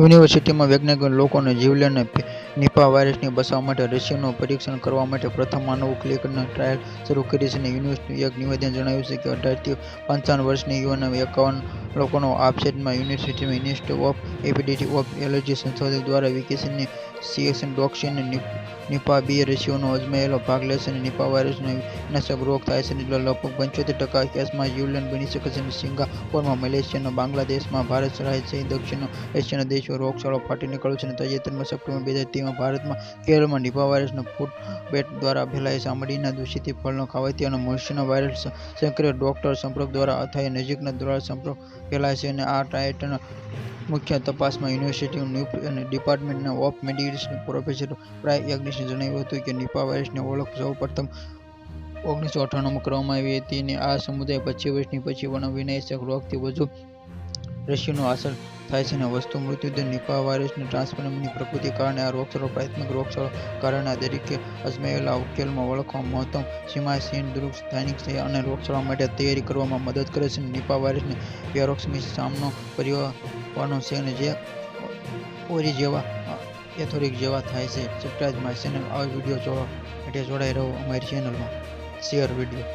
યુનિવર્સિટીમાં વૈજ્ઞાનિકો લોકોને જીવલેણ નિપા વાયરસની બચાવવા માટે રસીનું પરીક્ષણ કરવા માટે પ્રથમ માનવ ક્લિનિકલ ટ્રાયલ શરૂ કરી છે યુનિવર્સિટીનું એક નિવેદન જણાવ્યું છે કે અઢારથી પંચાવન વર્ષની યુવાન એકાવન લોકોનો આ સેટમાં યુનિવર્સિટીમાં ઇન્સ્ટિટ્યૂટ ઓફ એપિડિટી ઓફ એલર્જી સંશોધક દ્વારા વિકસેલી સીએસએનડોક્સિન નિપા બી રસીઓનો અજમાયેલો ભાગ લેશે નિપા વાયરસનો વિનાશક રોગ થાય છે લગભગ પંચોતેર ટકા કેસમાં જીવલેણ બની શકે છે સિંગાપોરમાં મલેશિયાનો, બાંગ્લાદેશમાં ભારત સહિત દક્ષિણ એશિયાના દેશો રોગચાળો ફાટી નીકળ્યો છે તાજેતરમાં સપ્ટેમ્બર બે હજાર તેરમાં ભારતમાં કેરળમાં નિપા વાયરસનો ફૂટ બેટ દ્વારા ફેલાય ચામડીના દૂષિત ફળનો ખાવાથી અને મનુષ્યનો વાયરસ સક્રિય ડોક્ટર સંપર્ક દ્વારા અથવા નજીકના દ્વારા સંપર્ક ફેલાય છે અને આ ટ્રાયલના મુખ્ય તપાસમાં યુનિવર્સિટીના ડિપાર્ટમેન્ટ ઓફ મેડિસિનના પ્રોફેસર પ્રાય યજ્ઞિશે જણાવ્યું હતું કે નિપા વાયરસની ઓળખ સૌપ્રથમ ઓગણીસો અઠ્ઠાણુંમાં કરવામાં આવી હતી અને આ સમુદાય પચીસ વર્ષ પછી પણ વિનાશક રોગથી વધુ રસીનો અસર થાય છે અને વસ્તુ મૃત્યુદર નિપા વાયરસની ટ્રાન્સમિશનની પ્રકૃતિ કારણે આ રોગચાળો પ્રાથમિક રોગચાળો કારણે તરીકે અજમાયેલા ઉકેલમાં ઓળખવામાં મહત્તમ સીમાઓ સીન સ્થાનિક છે અને રોગચાળા માટે તૈયારી કરવામાં મદદ કરે છે. નિપા વાયરસને પેરોક્સમી સામનો કરવાનો છે અને જે ઓરી જેવા, એથોરિક જેવા થાય છે. સબટાઇટલ ચેનલ આવા વીડિયો જોવા માટે જોડાઈ રહો અમારી ચેનલમાં. Share video.